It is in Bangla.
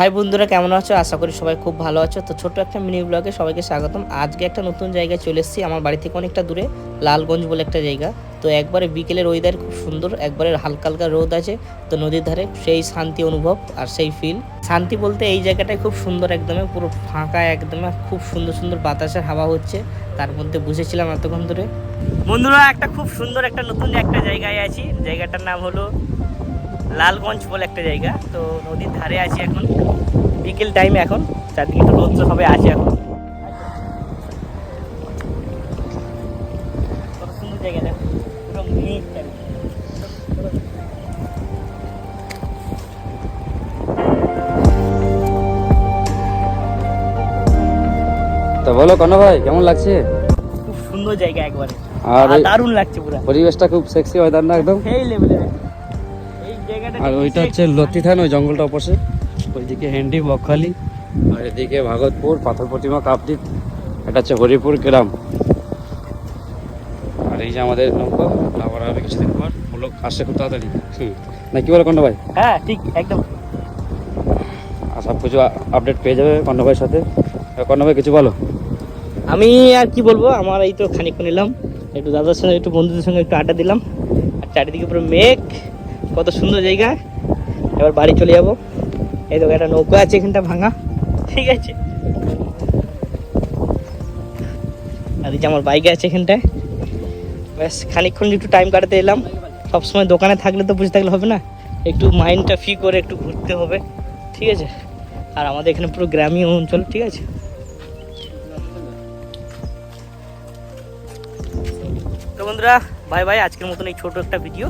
হাই বন্ধুরা, কেমন আছো? আশা করি সবাই খুব ভালো আছো। তো ছোট্ট একটা মিনি ব্লগে সবাইকে স্বাগতম। আজকে একটা নতুন জায়গায় চলে এসেছি। আমার বাড়ি থেকে অনেকটা দূরে, লালগঞ্জ বলে একটা জায়গা। তো একবারে বিকেলের ওয়েদার খুব সুন্দর, একবারে হালকা হালকা রোদ আছে। তো নদীর ধারে সেই শান্তি অনুভব আর সেই ফিল শান্তি বলতে এই জায়গাটায় খুব সুন্দর একদমে, পুরো ফাঁকা একদমে, খুব সুন্দর সুন্দর বাতাসের হাওয়া হচ্ছে। তার মধ্যে বসেছিলাম এতক্ষণ ধরে। বন্ধুরা, একটা খুব সুন্দর একটা নতুন একটা জায়গায় আছি। জায়গাটার নাম হলো লালগঞ্জ বলে একটা জায়গা তো নদীর ধারে আছি এখন। বিকেল টাইম এখন চারদিকে একটু রোদ্র সবাই আছে এখন। কত সুন্দর জায়গা দেখো পুরো মেঘ তো বলো কন্ন ভাই কেমন লাগছে? খুব সুন্দর জায়গা একবারে। আর দারুণ লাগছে পুরো। পরিবেশটা খুব সেক্সি ওয়েদার না একদম? সেই লেভেলের আর ওইটা হচ্ছে লতি থান ওই জঙ্গলটা অপোজিট ওইদিকে হেন্ডি বকখালি। আর এদিকে ভাগতপুর পাথর প্রতিমা কাপদ্বীপ। এটা হচ্ছে হরিপুর গ্রাম। আর এই যে আমাদের নৌকো আবার হবে কিছুদিন পর লোক আসছে খুব তাড়াতাড়ি। হুম। না কি বলো কন্ন ভাই? হ্যাঁ ঠিক একদম। আর সব কিছু আপডেট পেয়ে যাবে কন্ন ভাইয়ের সাথে। আর ভাই কিছু বলো? আমি আর কি বলব আমার এই তো খানিকক্ষণ এলাম। একটু দাদার সঙ্গে একটু বন্ধুদের সঙ্গে একটু আড্ডা দিলাম। আর চারিদিকে পুরো মেঘ। কত সুন্দর জায়গা। এবার বাড়ি চলে যাব। এই তো একটা নৌকা আছে এখানটা ভাঙা। ঠিক আছে। আর যে আমার বাইক আছে এখানটায়। ব্যাস, খানিকক্ষণ একটু টাইম কাটাতে এলাম। সবসময় দোকানে থাকলে তো বুঝে থাকলে হবে না। একটু মাইন্ডটা ফ্রি করে একটু ঘুরতে হবে। ঠিক আছে? আর আমাদের এখানে পুরো গ্রামীণ অঞ্চল, ঠিক আছে? তো বন্ধুরা বাই বাই আজকের মতন এই ছোট একটা ভিডিও